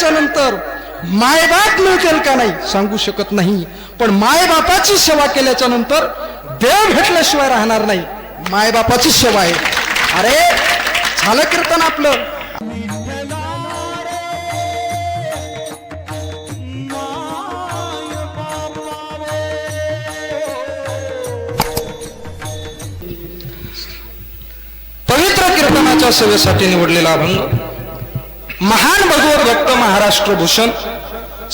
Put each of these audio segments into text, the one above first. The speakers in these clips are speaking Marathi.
केल्याच्यानंतर मायबाप मिळतील का नाही सांगू शकत नाही. पण मायबापाची सेवा केल्याच्यानंतर देव भेटल्याशिवाय राहणार नाही. मायबापाची सेवा आहे. अरे झालं कीर्तन आपलं. पवित्र कीर्तनाच्या सेवेसाठी निवडलेला अभंग. महान भगवत भक्त महाराष्ट्र भूषण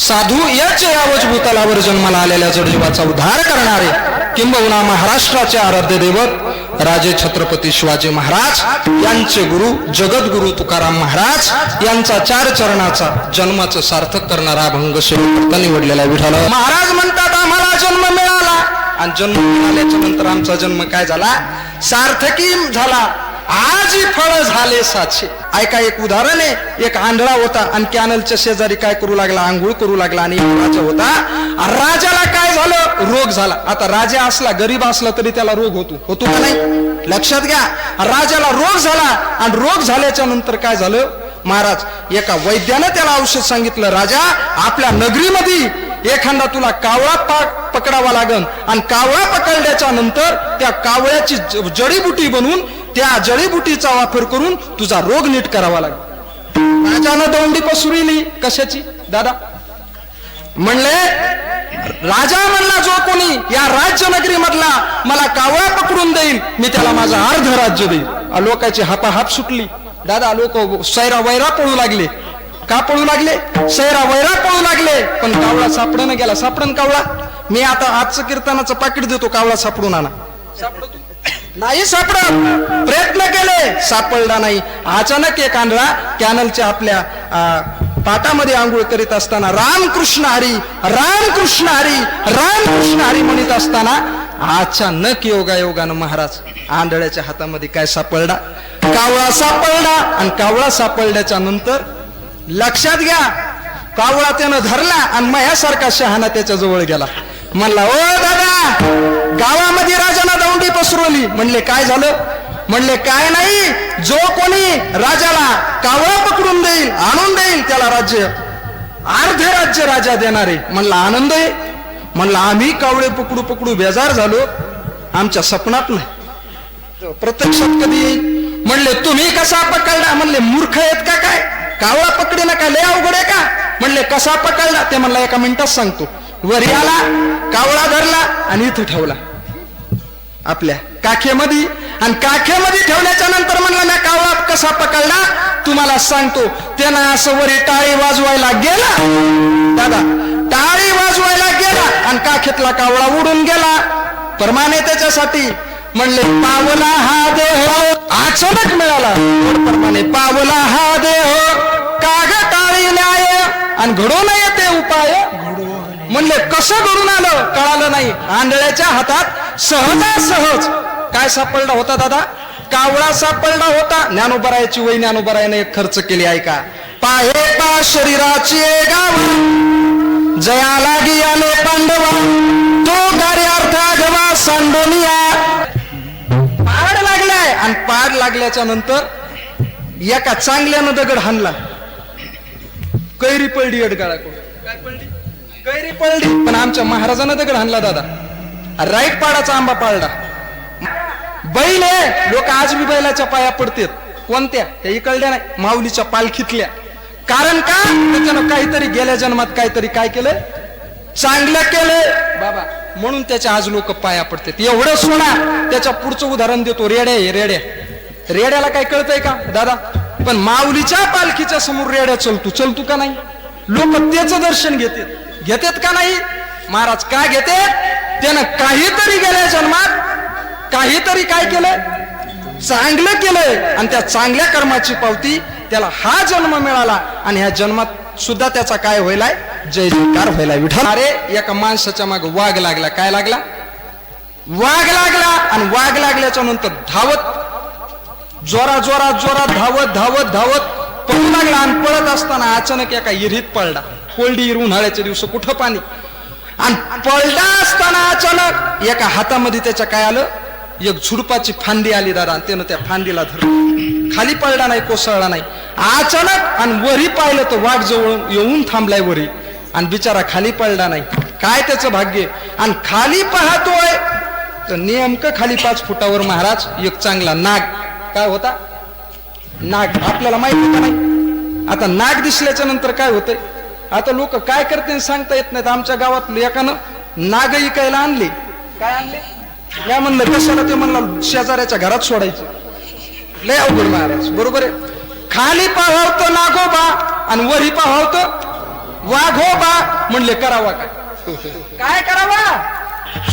साधू याच यावच भूतलावर जन्माला आलेल्या जडजीवाचा उद्धार करणारे किंबहुना महाराष्ट्राचे आराध्य दैवत राजे छत्रपती शिवाजी महाराज यांचे गुरु जगद्गुरु तुकाराम महाराज यांचा चार चरणाचा जन्माचं सार्थक करणारा अभंग सेवेकरता निवडलेला विठाल महाराज म्हणतात आम्हाला जन्म मिळाला. आणि जन्म मिळाल्याच्या नंतर आमचा जन्म काय झाला? सार्थकी झाला. आजही फळ झाले साचे. ऐका एक उदाहरण आहे. एक आंधळा होता आणि कॅनलच्या शेजारी काय करू लागला? आंघोळ करू लागला आणि राजा होता. राजाला काय झालं? रोग झाला. आता राजा असला गरीब असला तरी त्याला रोग होतो. होतो का नाही? लक्षात घ्या. राजाला रोग झाला आणि रोग झाल्याच्यानंतर काय झालं? महाराज एका वैद्यानं त्याला औषध सांगितलं राजा आपल्या नगरीमध्ये एखादा तुला कावळा पाक पकडावा लागन. आणि कावळा पकडल्याच्या नंतर त्या कावळ्याची जडीबुटी बनवून त्या जडीबुटीचा वापर करून तुझा रोग नीट करावा लागेल. राजानं दौंडी पसरविली कशाची? दादा. म्हणले राजा म्हणला जो कोणी या राज्य नगरी मधला मला कावळा पकडून देईल मी त्याला माझं अर्ध राज्य देईल लोकाची लोकांची हापाहाप सुटली. दादा लोक सैरा वैरा पळू लागले. का पळू लागले? सैरा वैरा पळू लागले. पण कावळा सापडन गेला. सापडन कावळा? मी आता आजचं कीर्तनाचं पाकिट देतो कावळा सापडून आणा. सापडतो. नाही सापडत. प्रयत्न केले सापडला नाही. अचानक एक आंधळा कॅनलच्या आपल्या पाटामध्ये आंघोळ करीत असताना रामकृष्ण हरी रामकृष्ण हरी रामकृष्ण हरी म्हणत असताना अचानक योगायोगानं महाराज आंधळ्याच्या हातामध्ये काय सापडला? कावळा सापडला आणि कावळा सापडल्याच्या नंतर लक्षात घ्या कावळा त्यानं धरला आणि माझ्यासारखा शहाणा त्याच्याजवळ गेला. म्हणला ओ गावामध्ये राजाला दौंडी पसरवली. म्हणले काय झालं? म्हणले काय नाही. जो कोणी राजाला कावळा पकडून देईल आणून देईल त्याला राज्य अर्धे राज्य राजा देणारे. म्हणला आनंद आहे. म्हणला आम्ही कावळे पकडू पकडू बेजार झालो. आमच्या सपनात नाही. प्रत्यक्षात कधी येईल? म्हणले तुम्ही कसा पकडला? म्हणले मूर्ख आहेत का काय? कावळा पकडे ना लय अवघड आहे का? म्हणले कसा पकडला? ते म्हणला एका मिनिटात सांगतो. वरी आला कावळा धरला आणि इथं ठेवला. आपल्या काखेमध्ये. आणि काखेमध्ये ठेवल्याच्या नंतर म्हणला ना कावळा कसा पकडला? तुम्हाला सांगतो त्यानं असं वरी टाळी वाजवायला गेला. दादा टाळी वाजवायला गेला आणि काखेतला कावळा उडून गेला. परमाने त्याच्यासाठी म्हणले पावला हा देह हो. अचानक मिळाला. प्रमाणे पावला हा देह हो. काग टाळी न्याय आणि घडून येते उपाय. म्हणले कसं घडून आलं? कळालं नाही. आंधळ्याच्या हातात सहजासहज काय सापडला होता दादा? कावळा सापडला होता. ज्ञानोबरायाची वय ज्ञानोबरायाने खर्च केली ऐका. पाहे पा शरीराची गावा जया लागी आले पांडवा. तो कार्यार्था गवा सांडोनिया पाड लागलाय. आणि पाड लागल्याच्या नंतर एका चांगल्यानं दगड हाणला. कैरी पडली अडगाळाकडून. काय पडली? कैरी पळली पण आमच्या महाराजानं दगड हाणला दादा. राईट पाडाचा आंबा पाळला. बैल आहे लोक आज बी बैलाच्या पाया पडतात. कोणत्या? त्या इकडल्या नाही माऊलीच्या पालखीतल्या. कारण का? त्याच्यानं काहीतरी गेल्या जन्मात काहीतरी काय केलं चांगलं केलं बाबा म्हणून त्याच्या आज लोक पाया पडतात. एवढं सोना त्याच्या पुढचं उदाहरण देतो. रेड्या हे रेड्या. रेड्याला काय कळतंय का दादा? पण माऊलीच्या पालखीच्या समोर रेड्या चलतो. चलतो का नाही? लोक त्याचं दर्शन घेतात. घेतात का नाही? महाराज काय घेते त्यानं काहीतरी गेल्या जन्मात. काहीतरी काय केलंय? चांगलं केलंय. आणि त्या चांगल्या कर्माची पावती त्याला हा जन्म मिळाला आणि ह्या जन्मात सुद्धा त्याचा काय व्हायलाय? जय जयकार व्हायला विठा अरे एका माणसाच्या माग वाघ लागला. काय लागला? वाघ लागला. आणि वाघ लागल्याच्या नंतर धावत जोरा जोरात जोरात धावत धावत धावत पळू लागला आणि पळत असताना अचानक एका इरीत पडला. कोल्डी उन्हाळ्याचे उन्हाळ्याच्या दिवस कुठं पाणी? आणि पळला असताना अचानक एका हातामध्ये त्याच्या काय आलं? एक झुडपाची फांदी आली दादा आणि त्यानं त्या फांदीला धरलं. खाली पडला नाही कोसळला नाही. अचानक आणि वरी पाहिलं तर वाट जवळ येऊन थांबलाय वरी. आणि बिचारा खाली पडला नाही. काय त्याचं भाग्य? आणि खाली पाहतोय तर नेमकं खाली पाच फुटावर महाराज एक चांगला नाग. काय होता? नाग. आपल्याला माहिती का नाही? आता नाग दिसल्याच्या नंतर काय होतंय? आता लोक काय करते सांगता येत नाहीत. आमच्या गावात एकानं नाग इकायला आणले. काय आणले? या म्हणलं कशाला ते म्हणलं शेजाऱ्याच्या घरात सोडायचं. लय अवघड महाराज. बरोबर आहे? खाली पाहावतं नागोबा आणि वरी पाहावतं वाघोबा. म्हणले करावा काय? काय करावा?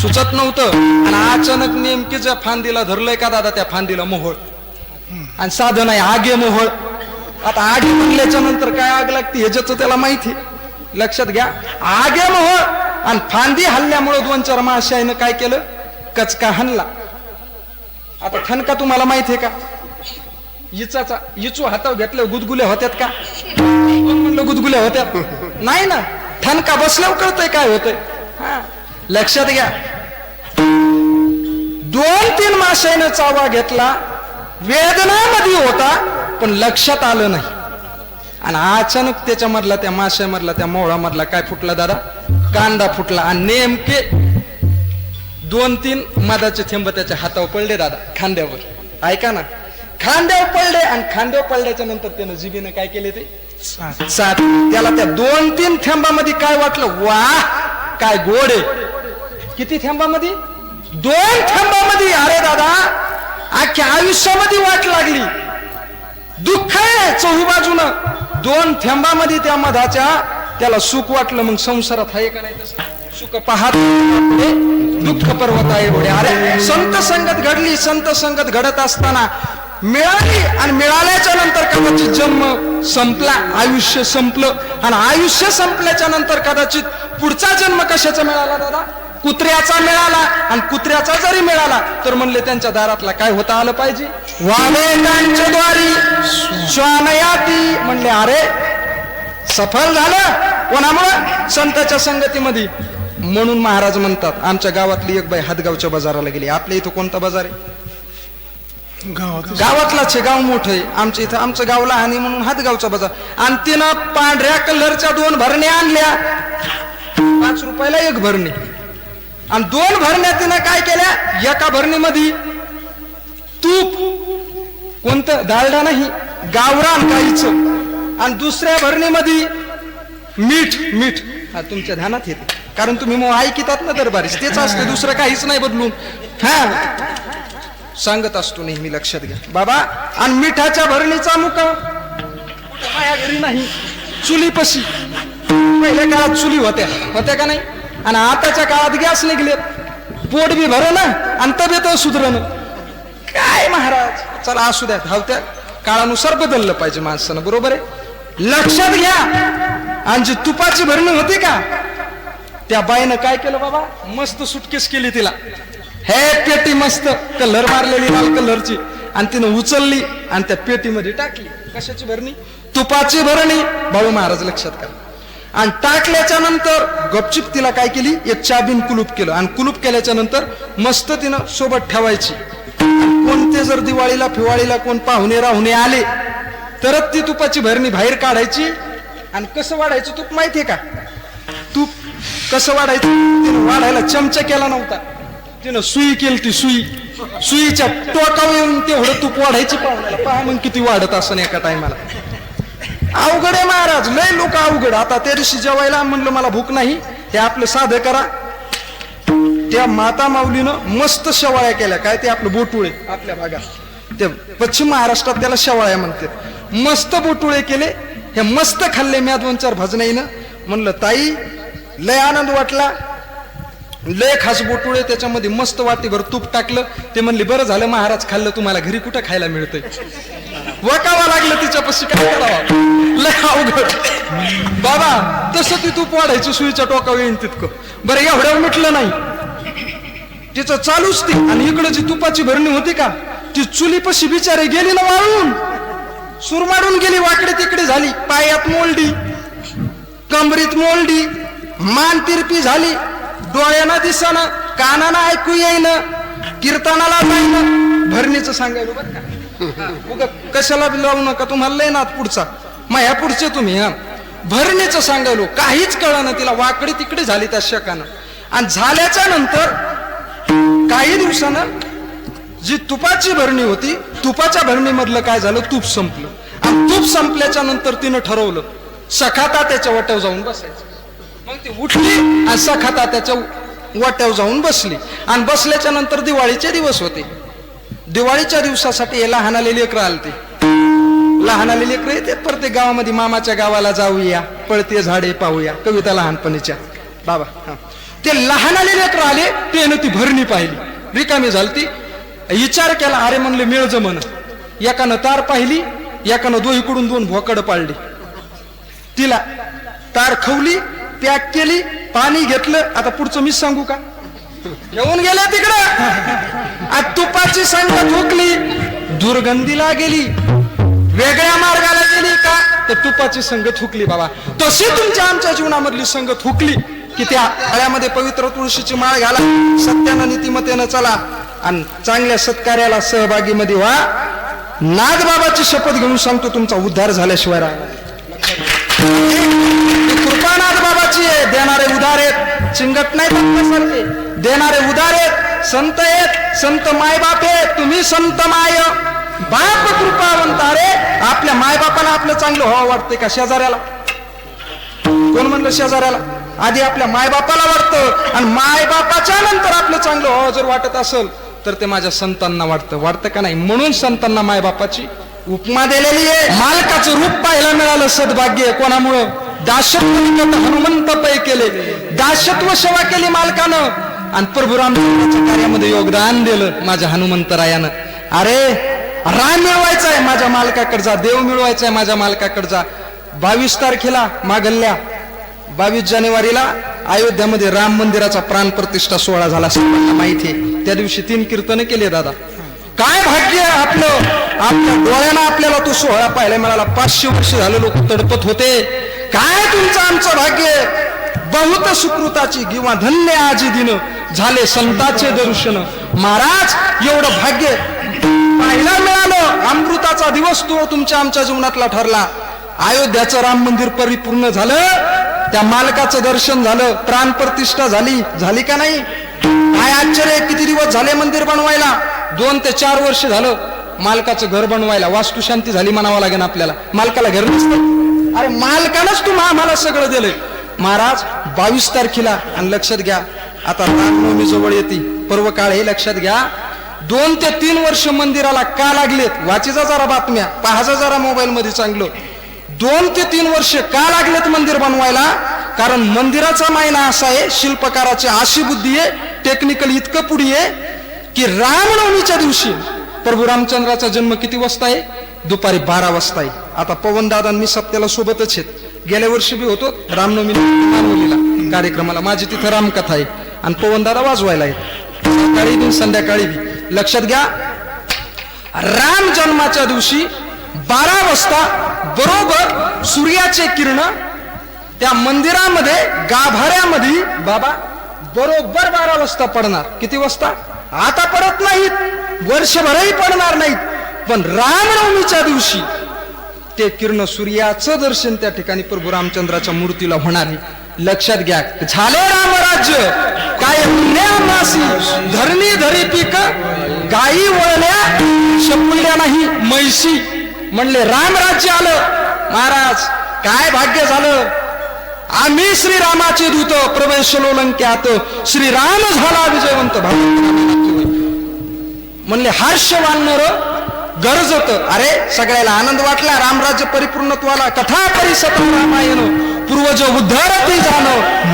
सुचत नव्हतं. आणि अचानक नेमकी ज्या फांदीला धरलंय का दादा त्या फांदीला मोहळ. आणि साधन आहे आगे मोहळ. आता आधी म्हणल्याच्या नंतर काय आग लागते ह्याच्याच त्याला माहिती लक्षात घ्या. आगे मोह आणि फांदी हल्ल्यामुळे दोन चार माशाईनं काय केलं? कचका हल्ला आता ठणका तुम्हाला माहिती आहे का? इचाचा इचू हातावर घेतलं गुदगुल्या होत्यात का? म्हणलं गुदगुल्या होत्यात? नाही ना. ठणका बसल्यावर कळतंय काय होतंय. हा. लक्षात घ्या. दोन तीन माशाईनं चावा घेतला. वेदनामध्ये होता. पण लक्षात आलं नाही. आणि अचानक त्याच्यामधला त्या माशामधला त्या मोहळामधला काय फुटला दादा? कांदा फुटला. आणि नेमके दोन तीन मधाचे थेंब त्याच्या हातावर पडले दादा खांद्यावर. ऐका ना. खांद्यावर पडले आणि खांद्यावर पडल्याच्या नंतर त्यानं जिबीनं काय केले ते? सात. त्याला त्या दोन तीन थेंबामध्ये काय वाटलं? वा काय गोड आहे. किती थेंबामध्ये? दोन थेंबामध्ये. अरे दादा अख्ख्या आयुष्यामध्ये वाट लागली. दुःख आहे चौही बाजूनं. दोन थेंबामध्ये त्या मधाच्या त्याला सुख वाटलं मग संसारात आहे का नाही तसं? सुख पाहत दुःख पर्वत आहे एवढे अरे संत संगत घडली संत संगत घडत असताना मिळाली आणि मिळाल्याच्या नंतर कदाचित जन्म संपला आयुष्य संपलं. आणि आयुष्य संपल्याच्या नंतर कदाचित पुढचा जन्म कशाचा मिळाला दादा? कुत्र्याचा मिळाला आणि कुत्र्याचा जरी मिळाला तर म्हणले त्यांच्या दारातला काय होता आलं पाहिजे? वामेकांच्या द्वारी श्वानयाती म्हणले अरे सफल झालं कोणामुळं? संताच्या संगतीमध्ये. म्हणून महाराज म्हणतात आमच्या गावातली एक बाई हातगावच्या बाजाराला गेली. आपल्या इथं कोणता बाजार आहे? गावात गावातलाच आहे गाव मोठं आहे. आमच्या इथं आमचं गाव लहान आहे म्हणून हातगावचा बाजार. आणि तिनं पांढऱ्या कलरच्या दोन भरण्या आणल्या. पाच रुपयाला एक भरणी. आणि दोन भरण्या तिनं काय केल्या? एका भरणीमध्ये तूप कोणतं? दालडा नाही गावरान काहीच आणि दुसऱ्या भरणीमध्ये मीठ मीठ. हा तुमच्या ध्यानात येते. कारण तुम्ही मग ऐकितात ना दरबारीस. तेच असते दुसरं काहीच नाही बदलून. हा. सांगत असतो नेहमी लक्षात घ्या. बाबा आणि मिठाच्या भरणीचा मुका माझ्या घरी नाही. चुलीपशी. पहिल्या काळात चुली होत्या. होत्या का नाही? आणि आताच्या काळात गॅस निघले. पोट बी भर ना आणि तब्येत सुधरण काय महाराज? चला असू द्या धावत्या. काळानुसार बदललं पाहिजे माणसानं बरोबर आहे? लक्षात घ्या. आणि जी तुपाची भरणी होती का त्या बाईनं काय केलं बाबा? मस्त सुटकेस केली तिला. हे पेटी मस्त कलर मारलेली लाल कलरची. आणि तिनं उचलली आणि त्या पेटीमध्ये टाकली. कशाची भरणी? तुपाची भरणी. भाऊ महाराज लक्षात करा. आणि टाकल्याच्या नंतर गपचिप तिला काय केली? एक चाबीन कुलूप केलं. आणि कुलूप केल्याच्यानंतर मस्त तिनं सोबत ठेवायची. कोणते जर दिवाळीला फिवाळीला कोण पाहुणे राहुणे आले तरच ती तुपाची भरणी बाहेर काढायची. आणि कसं वाढायचं तूप माहितीये का? तूप कसं वाढायचं? तिनं वाढायला चमचा केला नव्हता. तिनं सुई केली ती सुई. सुईच्या टोकावर येऊन तेवढं तूप वाढायची पाहुण्याला. पहा मग किती वाढत असं एका टायमाला. अवघड आहे महाराज लय लोक अवघड. आता त्या दिवशी जेवायला म्हणलं मला भूक नाही. हे आपलं साधं करा. त्या माता माऊलीनं मस्त शेवाळ्या केल्या. काय ते आपलं बोटुळे? आपल्या भागात. ते पश्चिम महाराष्ट्रात त्याला शेवाळ्या म्हणतात. मस्त बोटुळे केले. हे मस्त खाल्ले मी दोन चार भजनाईनं. म्हणलं ताई लय आनंद वाटला. लय खास बोटुळे त्याच्यामध्ये मस्त वाटीभर तूप टाकलं. ते म्हणले बरं झालं महाराज खाल्लं तुम्हाला घरी कुठं खायला मिळतंय? वकावा लागलं तिच्यापाशी काय करावं? लय अवघड. बाबा तसं ती तूप वाढायचं सुईच्या टोकावर येईन तितकं. बरं एवढ्यावर मिटलं नाही. तिचं चालूच ती. आणि इकडं जी तुपाची भरणी होती का ती चुलीपाशी बिचारे गेली ना वाळून. सुरमाडून गेली वाकडे तिकडे झाली पायात मोलडी कमरीत मोलडी मान तिरपी झाली. डोळ्यानं दिसना कानानं ऐकू येईन कीर्तनाला जाईन. भरणीचं सांगायला बरं का. उगा कशाला बी लावू नका? तुम्हाला लय नात पुढचा. मग ह्या पुढचे तुम्ही हा? भरणीचं सांगायलो काहीच कळलं तिला वाकडी तिकडे झाली त्या शकानं. आणि झाल्याच्यानंतर काही दिवसानं जी तुपाची भरणी होती तुपाच्या भरणीमधलं काय झालं? तूप संपलं. आणि तूप संपल्याच्या नंतर तिनं ठरवलं सखाता त्याच्या वाट्यावर जाऊन बसायचं. मग ती उठली आणि सखाता त्याच्या वाट्यावर जाऊन बसली. आणि बसल्याच्या नंतर दिवाळीचे दिवस होते. दिवाळीच्या दिवसासाठी हे लहान आलेली लेकरं आलते. लहान आलेली लेकरं येते प्रत्येक गावामध्ये मामाच्या गावाला जाऊया पळते झाडे पाहूया कविता लहानपणीच्या. बाबा हा. ते लहान लेकरं आले त्यानं ती भरणी पाहिली. रिकामी झालती. विचार केला अरे म्हणले मिळ जमन एकानं तार पाहिली एकानं दोहीकडून दोन भोकड पाळली तिला तार खवली पॅक केली पाणी घेतलं. आता पुढचं मीच सांगू का? येऊन गेल्या तिकडं. आज तुपाची संग थुकली दुर्गंधीला गेली. वेगळ्या मार्गाला गेली का? तर तुपाची संगत थुकली बाबा. तशी तुमच्या आमच्या जीवनामधली संगत थुकली की त्या गळ्यामध्ये पवित्र तुळशीची माळ घाला सत्यानं नीतिमतेनं चला आणि चांगल्या सत्कार्याला सहभागी मध्ये व्हा. नागबाबाची शपथ घेऊन सांगतो तुमचा उद्धार झाल्याशिवाय राहणार कृपानाथ बाबाची आहे देणारे उदार आहेत. चिंगट नाही सारखे. देणारे उदार आहेत संत आहेत संत मायबाप आहेत तुम्ही संत माय. बाप कृपावंत अरे आपल्या मायबापाला आपलं चांगलं व्हावं वाटतंय का शेजाऱ्याला? कोण म्हणलं शेजाऱ्याला? आधी आपल्या मायबापाला वाटतं आणि मायबापाच्या नंतर आपलं चांगलं व्हावं जर वाटत असेल तर ते माझ्या संतांना वाटतं. वाटतं का नाही? म्हणून संतांना मायबापाची उपमा दिलेली आहे. मालकाचं रूप पाहायला मिळालं सद्भाग्य कोणामुळं? दाशत्व हनुमंत पै केले. दाशत्व सेवा केली मालकानं. आणि प्रभू रामचंद्राच्या कार्यामध्ये योगदान दिलं माझ्या हनुमंतरायानं अरे राम मिळवायचा आहे माझ्या मालकाकडचा देव मिळवायचा आहे माझ्या मालकाकडचा बावीस तारखेला मागल्या बावीस जानेवारीला अयोध्यामध्ये राम मंदिराचा प्राण प्रतिष्ठा सोहळा झाला सर्वांना माहिती आहे. त्या दिवशी तीन कीर्तन केले दादा. काय भाग्य आपलं. आपल्या डोळ्यानं आपल्याला तो सोहळा पाहायला मिळाला. पाचशे वर्ष झालं लोक तडपत होते. काय तुमचं आमचं भाग्य बहुत सुकृताची किंवा धन्य आजी दिन झाले संताचे दर्शन. महाराज एवढं भाग्य पाहायला मिळालं. अमृताचा दिवस तो तुमच्या आमच्या जीवनातला ठरला. अयोध्याचं राम मंदिर परिपूर्ण झालं. त्या मालकाचं दर्शन झालं. प्राण प्रतिष्ठा झाली. झाली का नाही? काय आश्चर्य किती दिवस झाले मंदिर बनवायला? दोन ते चार वर्ष झालं. मालकाचं घर बनवायला. वास्तुशांती झाली म्हणावं लागेल आपल्याला. मालकाला घर नसतं. अरे मालकानंच तुम्हा आम्हाला सगळं दिलंय. महाराज बावीस तारखेला आणि लक्षात घ्या आता रामनवमी जवळ येते पर्व काळ हे लक्षात घ्या. दोन ते तीन वर्ष मंदिराला का लागलेत? वाचीचा जरा बातम्या. पाहाचा जरा मोबाईल मध्ये चांगलं. दोन ते तीन वर्ष का लागलेत मंदिर बनवायला? कारण मंदिराचा मायना असा आहे शिल्पकाराची अशी बुद्धी आहे टेक्निकल इतकं पुढे आहे की रामनवमीच्या दिवशी प्रभू रामचंद्राचा जन्म किती वाजता आहे? दुपारी बारा वाजता आहे. आता पवनदादा मी सप्त्याला सोबतच आहेत. गेल्या वर्षी बी होतो रामनवमी मानवलीला कार्यक्रमाला. माझी तिथं रामकथा आहे. आणि पवन दादा वाजवायला येत. सकाळी बी संध्याकाळी बी. लक्षात घ्या राम जन्माच्या दिवशी बारा वाजता बरोबर सूर्याचे किरण त्या मंदिरामध्ये गाभाऱ्यामध्ये बाबा बरोबर बारा वाजता पडणार. किती वाजता? आता पडत नाहीत. वर्षभरही पडणार नाहीत. पण रामनवमीच्या दिवशी ते किरण सूर्याचं दर्शन त्या ठिकाणी प्रभू रामचंद्राच्या मूर्तीला होणार आहे. लक्षात घ्या. झाले रामराज्य. काय मासी धरणी धरी पीक गायी वळल्या शपुल्या नाही म्हैशी. म्हणले रामराज्य आलं. महाराज काय भाग्य झालं? आम्ही श्रीरामाचे दूत प्रवेश लोलंक्यात श्रीराम झाला विजयवंत भाऊ म्हणले हर्ष वानर गरजत. अरे सगळ्याला आनंद वाटला रामराज्य परिपूर्णत्वाला. कथा परिसत रामायण. पूर्वज उद्धरती जाण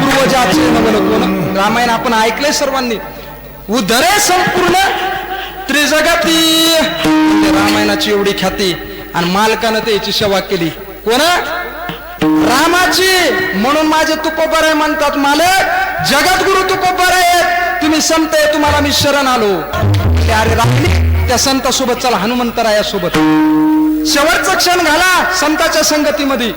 पूर्वजाचे नवल कोण रामायण आपण ऐकलंय सर्वांनी. उद्धरे संपूर्ण त्रिजगती. म्हणजे रामायणाची एवढी ख्याती आणि मालकानं त्याची सेवा केली. कोण? रामाची. म्हणून माझे तुकोबर म्हणतात मालक जगद्गुरु तुकोबर आहेत. तुम्ही संत आहे तुम्हाला मी शरण आलो. ते अरे राहिली त्या संतासोबत चला हनुमंतरायासोबत. शेवटचा क्षण घाला संताच्या संगतीमध्ये.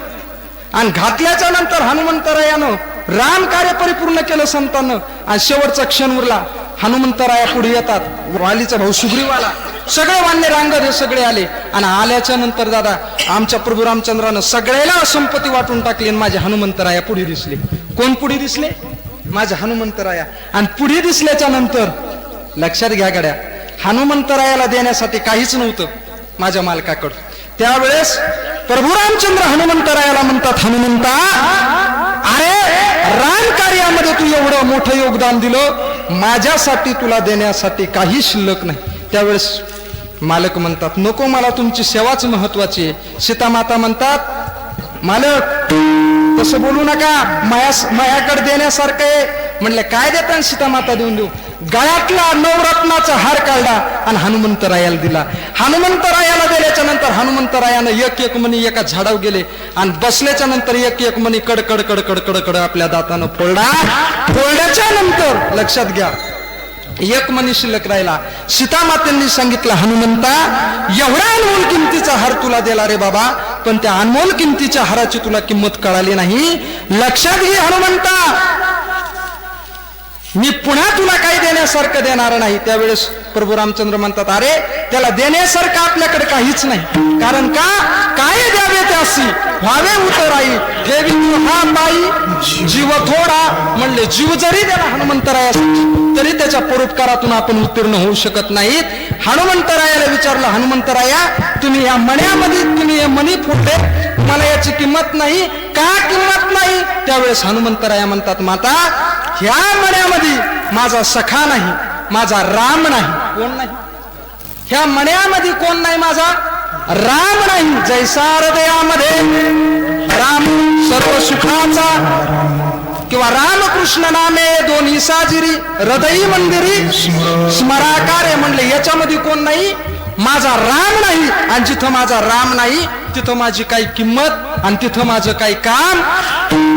आणि घातल्याच्या नंतर हनुमंतरायानं राम कार्य परिपूर्ण केलं संतानं. आणि शेवटचा क्षण उरला. हनुमंतराया पुढे येतात. वालीचा भाऊ सुग्रीवाला. सगळे वान्य रांगत हे सगळे आले. आणि आल्याच्यानंतर दादा आमच्या प्रभू रामचंद्रानं सगळ्याला संपत्ती वाटून टाकली आणि माझे हनुमंतराया पुढे दिसले. कोण पुढे दिसले? माझे हनुमंतराया. आणि पुढे दिसल्याच्या नंतर लक्षात घ्या गड्या हनुमंतरायाला देण्यासाठी काहीच नव्हतं माझ्या मालकाकडं. त्यावेळेस प्रभू रामचंद्र हनुमंतरायाला म्हणतात हनुमंता अरे राम कार्यामध्ये तू एवढं मोठं योगदान दिलं माझ्यासाठी तुला देण्यासाठी काही शिल्लक नाही. त्यावेळेस मालक म्हणतात नको मला तुमची सेवाच महत्वाची आहे. सीतामाता म्हणतात मालक तसं बोलू नका माया मायाकडे देण्यासारखं आहे. म्हणले काय देता सीतामाता देऊन देऊ? गळ्यातला नवरत्नाचा हार काढला आणि हनुमंतरायाला दिला. हनुमंतरायाला दिल्याच्या नंतर हनुमंतरायानं एक एक मनी एका झाडावर गेले आणि बसल्याच्या नंतर एक एक मनी कडकड कडकड कडकड आपल्या दातानं फोडला. फोडल्याच्या नंतर लक्षात घ्या एक मनी शिल्लक राहिला. सीतामातेंनी सांगितलं हनुमंता एवढा अनमोल किमतीचा हार तुला दिला रे बाबा पण त्या अनमोल किमतीच्या हाराची तुला किंमत कळाली नाही. लक्षात घे हनुमंता मी पुन्हा तुला काही देण्यासारखं देणार नाही. त्यावेळेस प्रभू रामचंद्र म्हणतात अरे त्याला देण्यासारखं आपल्याकडे काहीच नाही. कारण का? काय द्यावे त्यासी? व्हावे उतराई. ठेवी हा बाई जीव थोडा म्हणले जीव जरी त्याला हनुमंतरायासाठी तरी त्याच्या परोपकारातून आपण उत्तीर्ण होऊ शकत नाहीत हनुमंतरायाला विचारलं हनुमंतराया तुम्ही या मण्यामध्ये तुम्ही हे मणी फुटले. मला याची किंमत नाही. का किंमत नाही? त्यावेळेस हनुमंतराया म्हणतात माता ह्या मण्यामध्ये माझा सखा नाही माझा राम नाही. कोण नाही? ह्या मण्यामध्ये कोण नाही माझा? राम नाही. जैसा हृदयामध्ये राम सर्व सुखाचा किंवा रामकृष्ण नामे दोन्ही साजिरी हृदयी मंदिरी स्मराकारे म्हणले याच्यामध्ये कोण नाही? माझा राम नाही. आणि जिथं माझा राम नाही तिथं माझी काही किंमत आणि तिथं माझं काही काम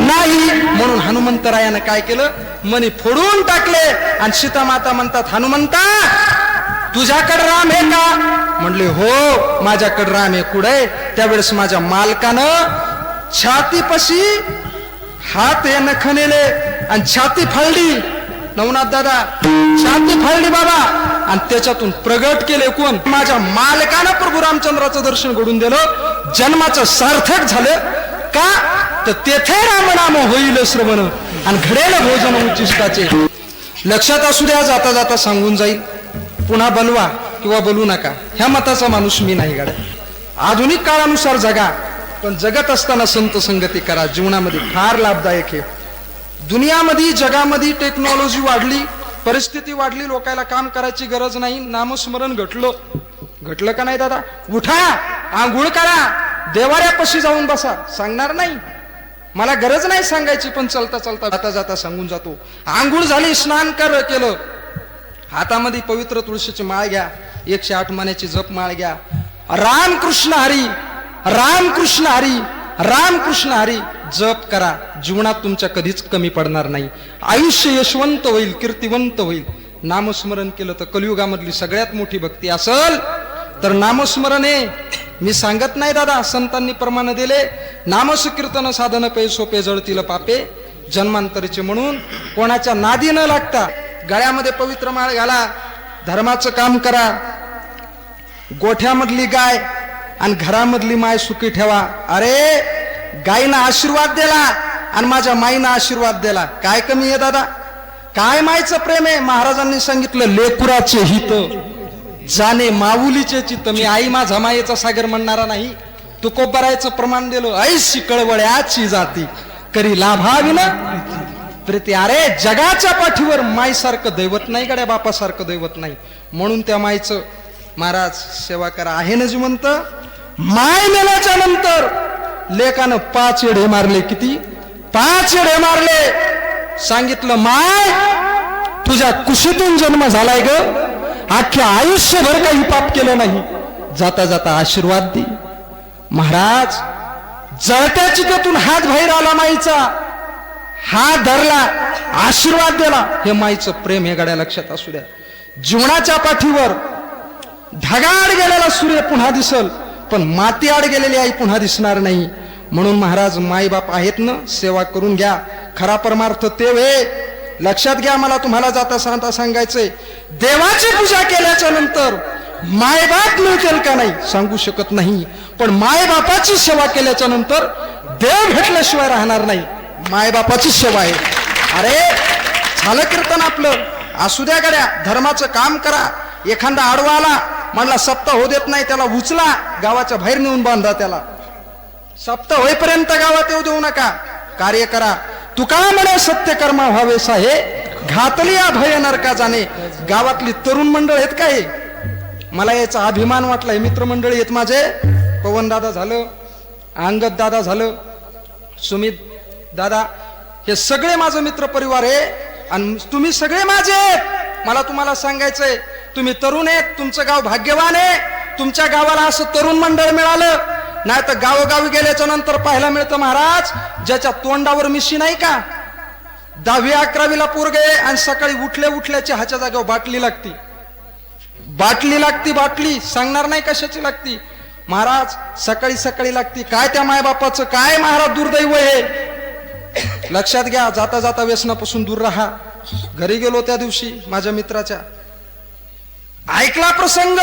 नाही. म्हणून हनुमंतरायानं काय केलं? मनी फोडून टाकले. आणि सीतामाता म्हणतात हनुमंता तुझ्याकडे राम आहे का? म्हणले हो माझ्याकडे राम आहे. कुठे त्यावेळेस माझ्या मालकानं छातीपशी हात हे नखनेले आणि छाती फाळली नवनाथ दादा छाती फाळली बाबा. आणि त्याच्यातून प्रगट केले कोण? माझ्या मालकानं प्रभू रामचंद्राचं दर्शन घडून दिलं. जन्माचं सार्थक झालं. का? तर तेथे रामनाम होईल श्रवण. आणि घडेल भोजन उच्चिष्टाचे. लक्षात असू द्या जाता जाता सांगून जाईल. पुन्हा बलवा किंवा बोलू नका. ह्या मताचा माणूस मी नाही गाड्या. आधुनिक काळानुसार जगा पण जगत असताना संत संगती करा. जीवनामध्ये फार लाभदायक आहे. दुनियामध्ये जगामध्ये टेक्नॉलॉजी वाढली परिस्थिती वाढली लोकायला काम करायची गरज नाही नामस्मरण घटलं. घटलं का नाही दादा? उठा आंघोळ करा. देवाऱ्यापाशी जाऊन बसा. सांगणार नाही. मला गरज नाही सांगायची पण चलता चलता जाता जाता सांगून जातो. आंघोळ झाली स्नान कर केलं. हातामध्ये पवित्र तुळशीची माळ घ्या. एकशे आठ मान्याची जप माळ घ्या. रामकृष्ण हरी रामकृष्ण हरी रामकृष्ण हरी जप करा. जीवनात तुमच्या कधीच कमी पडणार नाही. आयुष्य यशवंत होईल कीर्तिवंत होईल. नामस्मरण केलं तर कलियुगामधली सगळ्यात मोठी भक्ती असल. तर नामस्मरण. आहे मी सांगत नाही दादा संतांनी प्रमाण दिले. नामसकीर्तन साधन पे सोपे जळतील पापे. जन्मांतरीचे म्हणून कोणाच्या नादी न लागता गळ्यामध्ये पवित्र माळ घाला. धर्माचं काम करा. गोठ्यामधली गाय आणि घरामधली माय सुखी ठेवा. अरे गायीनं आशीर्वाद दिला आणि माझ्या माईनं आशीर्वाद दिला. काय कमी आहे दादा? काय मायचं प्रेम आहे? महाराजांनी सांगितलं लेकुराचे हित. जाणे माऊलीचे चित्त. मी आई माझा मायेचा सागर म्हणणारा नाही. तुकोबरायचं प्रमाण दिलं. ऐशी कळवळ्याची जाती. करी लाभावी ना प्रीती. अरे जगाच्या पाठीवर मायसारखं दैवत नाही गड्या बापासारखं दैवत नाही. म्हणून त्या मायचं महाराज सेवा करा. आहे ना जिवंत माय मेल्याच्या नंतर लेखानं पाच येडे मारले. किती? पाच येडे मारले. सांगितलं माय तुझ्या कुशीतून जन्म झालाय ग. अख्ख्या आयुष्यभर काही पाप केलं नाही. जाता जाता आशीर्वाद दे. महाराज जळत्या चितेतून हात बाहेर आला माईचा. हात धरला आशीर्वाद दिला. हे माईचं प्रेम हे गाड्या लक्षात असू द्या. जीवनाच्या पाठीवर ढगाड गेलेला सूर्य पुन्हा दिसल पण माती आड गेलेली आई पुन्हा दिसणार नाही. म्हणून महाराज माईबाप आहेत ना सेवा करून घ्या. खरा परमार्थ ते वे. लक्षात घ्या मला तुम्हाला जाता सांगता सांगायचंय. देवाची पूजा केल्याच्यानंतर मायबाप मिळतील का नाही सांगू शकत नाही. पण मायबापाची सेवा केल्याच्यानंतर देव भेटल्याशिवाय राहणार नाही. मायबापाची सेवा आहे. अरे झालं कीर्तन आपलं. असू द्या गड्या धर्माचं काम करा. एखादा आडवा आला म्हणला सप्ताह होऊ देत नाही त्याला उचला गावाच्या बाहेर नेऊन बांधा त्याला. सप्ताह होईपर्यंत गावात येऊ देऊ नका. कार्य करा. तुका म्हणे सत्यकर्मा व्हावेस आहे घातली अभय भय नरका जाणे. गावातली तरुण मंडळ आहेत काय मला याचा अभिमान वाटलाय. मित्रमंडळी आहेत माझे. पवन दादा झालं अंगद दादा झालं सुमित दादा हे सगळे माझं मित्र परिवार आहे. आणि तुम्ही सगळे माझे आहेत. मला तुम्हाला सांगायचंय तुम्ही तरुण आहेत तुमचं गाव भाग्यवान आहे. तुमच्या गावाला असं तरुण मंडळ मिळालं. नाही तर गावोगावी गेल्याच्यानंतर पाहायला मिळतं महाराज ज्याच्या तोंडावर मिशी नाही का? दहावी अकरावीला पोरगे आणि सकाळी उठल्या उठल्याची ह्याच्या जागेवर बाटली लागती. बाटली लागती बाटली. सांगणार नाही कशाची लागती? महाराज सकाळी सकाळी लागती. काय त्या मायबापाचं? काय महाराज दुर्दैव हे लक्षात घ्या जाता जाता व्यसनापासून दूर राहा. घरी गेलो त्या दिवशी माझ्या मित्राच्या. ऐकला प्रसंग.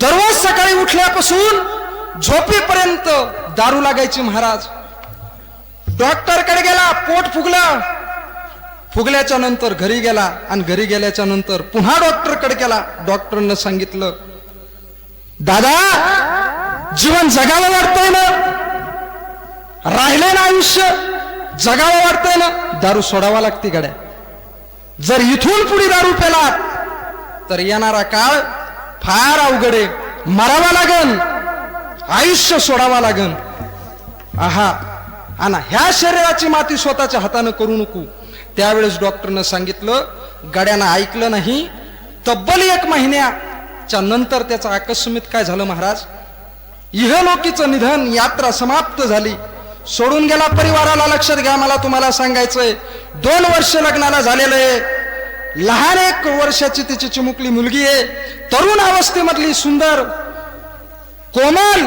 दररोज सकाळी उठल्यापासून झोपेपर्यंत दारू लागायची महाराज. डॉक्टरकडे गेला पोट फुगलं. फुगल्याच्या नंतर घरी गेला आणि घरी गेल्याच्यानंतर पुन्हा डॉक्टरकडे गेला. डॉक्टरनं सांगितलं दादा जीवन जगावं वाटतंय ना. राहिले ना आयुष्य जगावं वाटतंय ना. दारू सोडावा लागते गड्या. जर इथून पुढे दारू पेला तर येणारा काळ फार अवघड आहे. मरावा लागन. आयुष्य सोडावा लागन. आहा. आणि ह्या शरीराची माती स्वतःच्या हातानं करू नको. त्यावेळेस डॉक्टरनं सांगितलं गड्यानं ऐकलं नाही. तब्बल एक महिन्याच्या नंतर त्याचं आकस्मित काय झालं महाराज? इहलोकीचं निधन यात्रा समाप्त झाली. सोडून गेला परिवाराला लक्षात घ्या मला तुम्हाला सांगायचंय. दोन वर्ष लग्नाला झालेलं आहे. लहान एक वर्षाची तिची चिमुकली मुलगी आहे. तरुण अवस्थेमधली सुंदर कोमल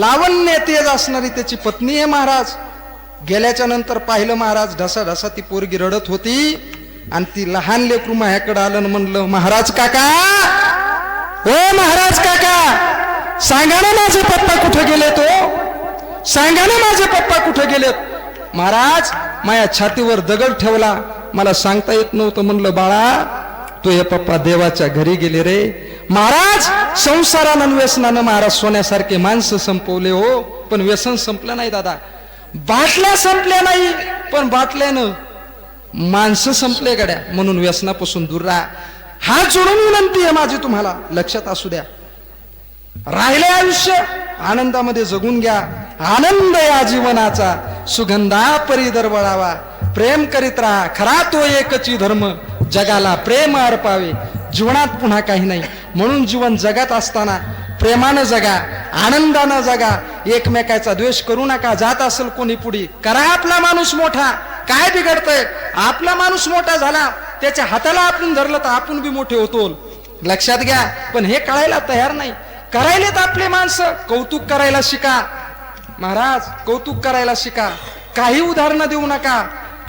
लावण्य तेज असणारी त्याची पत्नी आहे महाराज. गेल्याच्यानंतर पाहिलं महाराज ढसा ढसा ती पोरगी रडत होती. आणि ती लहान लेकरू माझ्याकडे आलं म्हणलं महाराज काका ओ महाराज काका सांगा ना माझे पप्पा कुठे गेले तो हो? सांगा ना माझे पप्पा कुठे गेलेत? महाराज माझ्या छातीवर दगड ठेवला. मला सांगता येत नव्हतं. म्हणलं बाळा तो हे पप्पा देवाच्या घरी गेले रे. महाराज संसारानं व्यसनानं महाराज सोन्यासारखे माणसं संपवले हो. पण व्यसन संपलं नाही दादा. बाटल्या संपल्या नाही पण बाटल्यानं माणसं संपले गड्या. म्हणून व्यसनापासून दूर राहा. हा जोडून विनंती आहे माझी तुम्हाला. लक्षात असू द्या. राहिले आयुष्य. आनंदामध्ये जगून घ्या. आनंद या जीवनाचा सुगंधा परी दरवळावा प्रेम करीत राहा. खरा तो एकची धर्म. जगाला प्रेम अर्पावे. जीवनात पुन्हा काही नाही. म्हणून जीवन जगत असताना प्रेमानं जगा आनंदानं जगा. एकमेकाचा द्वेष करू नका. जात असेल कोणी पुढे. करा आपला माणूस मोठा. काय बिघडतंय? आपला माणूस मोठा झाला. त्याच्या हाताला आपण धरलं तर आपण बी मोठे होतो लक्षात घ्या. पण हे कळायला तयार नाही. करायलेत आपले माणसं. कौतुक करायला शिका. महाराज कौतुक करायला शिका. काही उदाहरणं देऊ नका.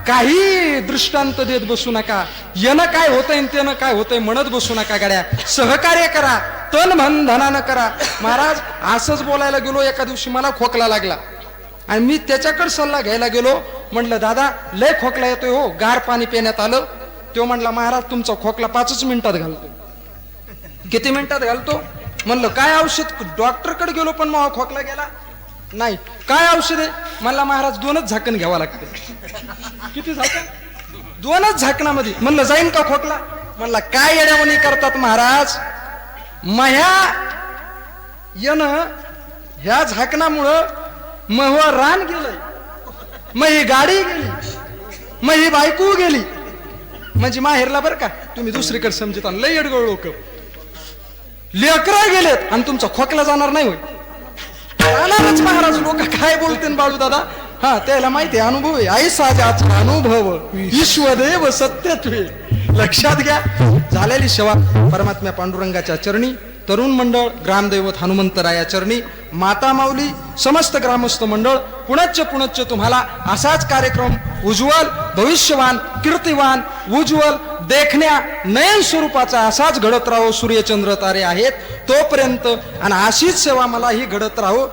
काही दृष्टांत देत बसू नका. येणं काय होतंय आणि त्यानं काय होतंय म्हणत बसू नका गाड्या. सहकार्य करा तन मन धनानं करा. महाराज असंच बोलायला गेलो एका दिवशी मला खोकला लागला. आणि मी त्याच्याकडे सल्ला घ्यायला गेलो म्हटलं दादा लय खोकला येतोय हो गार पाणी पिण्यात आलं. तो म्हटला महाराज तुमचा खोकला पाचच मिनिटात घालतो. किती मिनिटात घालतो? म्हणलं काय औषध? डॉक्टरकडे गेलो पण मग खोकला गेला? नाही. काय औषध आहे? मला महाराज दोनच झाकण घ्यावं लागतं. किती झाकण दोनच झाकणामध्ये. म्हणलं जाईन का खोकला? म्हणला काय येड्यावणी करतात महाराज? मह्या येणं ह्या झाकणामुळं मह रान गेलंय. मग ही गाडी गेली. मग ही बायको गेली. म्हणजे माहेरला बरं का तुम्ही दुसरीकडे समजता लय अडगळ लोक. लेकरा गेलेत आणि तुमचा खोकला जाणार नाही होय. जाणारच महाराज लोक. काय बोलते बाळू दादा हा त्याला माहिती आहे अनुभव आहे. आई साजाचा अनुभव. ईश्वदेव सत्यत्वे. लक्षात घ्या झालेली सेवा परमात्म्या पांडुरंगाच्या चरणी तरुण मंडळ ग्रामदैवत हनुमंतराया चरणी माता माऊली समस्त ग्रामस्थ मंडळ पुनच्च पुनच्च तुम्हाला असाच कार्यक्रम उज्ज्वल भविष्यवान कीर्तिवान उज्ज्वल देखण्या नयन स्वरूपाचा असाच घडत राहो सूर्यचंद्र तारे आहेत तोपर्यंत आणि अशीच सेवा मला ही घडत राहो